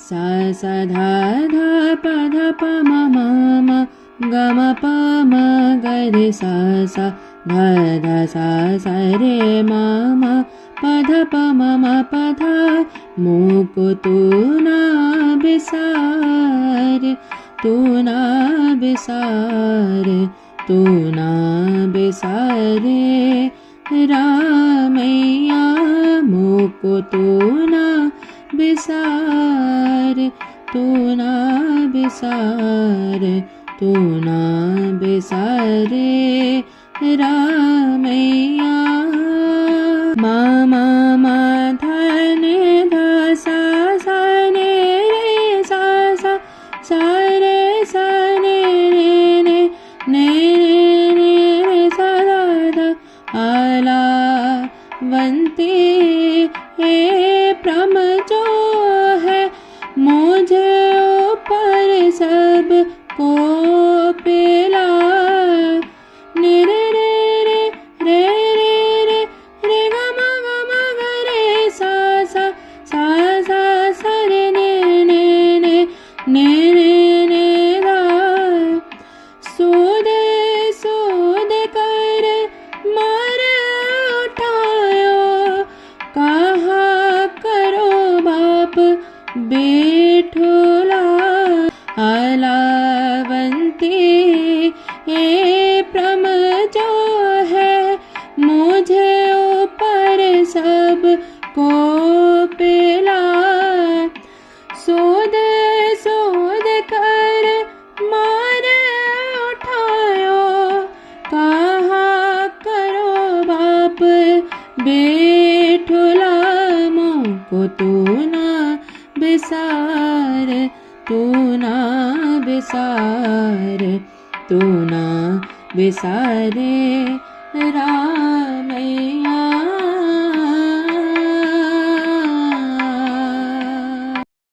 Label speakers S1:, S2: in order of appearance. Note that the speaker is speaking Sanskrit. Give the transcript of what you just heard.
S1: सा धा धा प म म म ग म प म ग रे सा सा ध ध सा सा रे म म प म म प ध मुकु तू ना बिसार तू ना बिसार तू ना बिसारे रामैया मुकु तू ना बिसार तू ना बिसार तू ना बिसारे। रामैया मामा मा धने धा सा सा ने रे सा सा। सा रे सा ने ने ने रे ने रे सा दा दा। आला वन्ती हे प्रम बेठोला अलावंती हे प्रम है मुझे ऊपर सबको पेला। सोद सोद कर मार उठायो, कहा करो बाप बेठुला को तू ना बिसार तू ना बिसार तू ना बिसारे रामैया